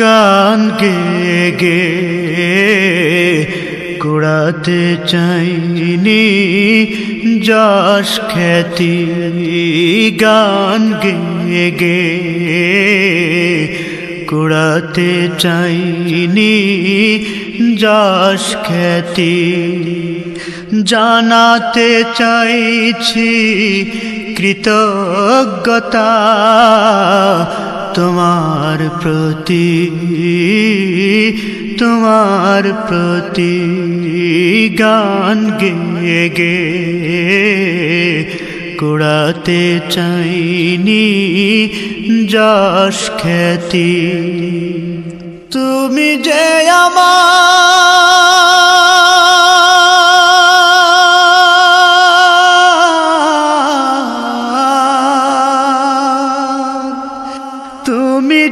গান গে গে কুড়াতে চাইনি যশ খ্যাতি গান গে গে কুড়াতে চাইনি যশ খ্যাতি জানাতে চাইছি কৃতজ্ঞতা তোমার প্রতি তোমার প্রতি গান গে গে। কুড়াতে চাইনি যশ খ্যাতি। তুমি যে আমার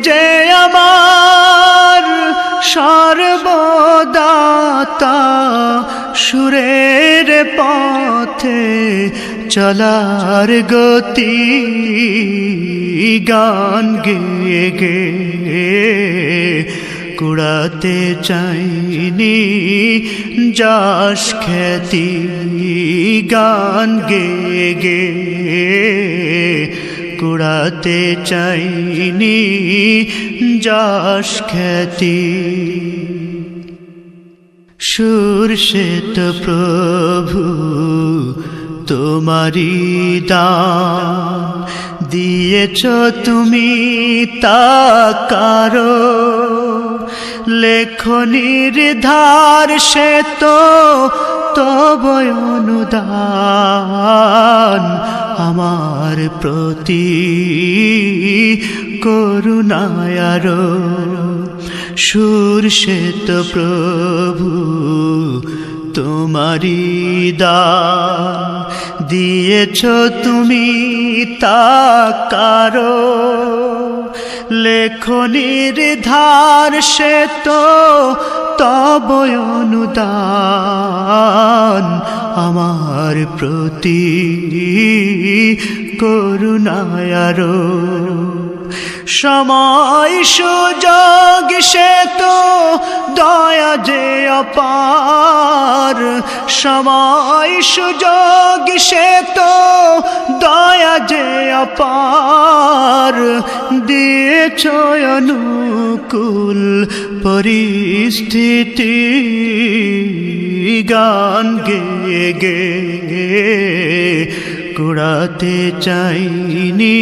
যে আমার সর্বদাতা সুরের পথে চলার গতি গান গে গে কুড়াতে চাইনি যশ খ্যাতি গান গে গে কুড়াতে চাইনি যশ খ্যাতি। সুর শ্বেত প্রভু তোমারি দান। দিয়েছ তুমি তা কারও লেখনির ধার সে তো তব অনুদান। আমার প্রতি করুণায়ার সুর শ্বেত প্রভু তোমারি দা। দিয়েছ তুমি তা কারও। লেখনির ধার সে তো তব অনুদান। আমার প্রতি করুণায়ারো সময় সুযোগ সে তো দয়া যে অপার। সময় সুযোগ, সে তো দয়া যে অপার। দিয়েছ অনুকূল পরিস্থিতি, গান গে গে কুড়াতে চাইনি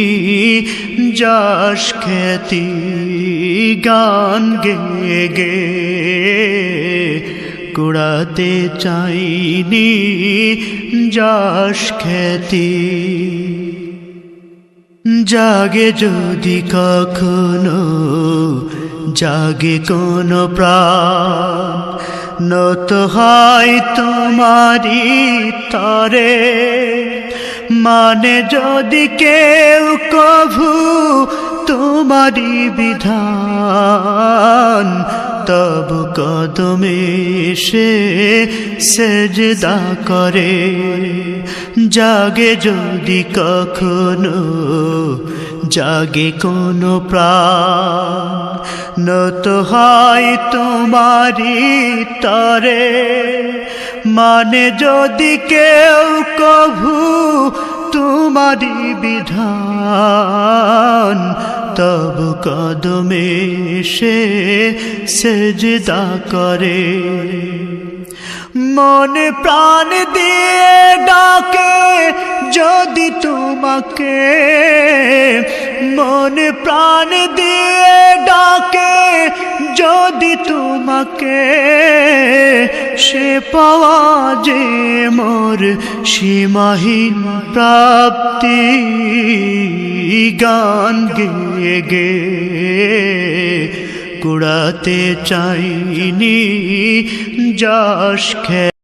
যশ খ্যাতি, গান গে গে। কুড়াতে চাইনি যশ খ্যাতি। জাগে যদি কখনো, জাগে কোনো প্রাণ। নত হয় তোমারি তরে মানে যদি কেউ কভু তোমারি বিধান, তব কদমে সে সেজদা করে। জাগে যদি কখনো, জাগে কোনো প্রাণ, নত হয় তোমারি তরে। মানে যদি কেউ কভু তোমারি বিধান কদমে সে সেজদা করে। মন প্রাণ দিয়ে ডাকে যদি তোমাকে। মন প্রাণ দিয়ে ডাকে যদি তোমাকে। সে পাওয়া যে মোর সীমাহীন প্রাপ্তি। গান গে গে কুড়াতে চাইনি যশ খে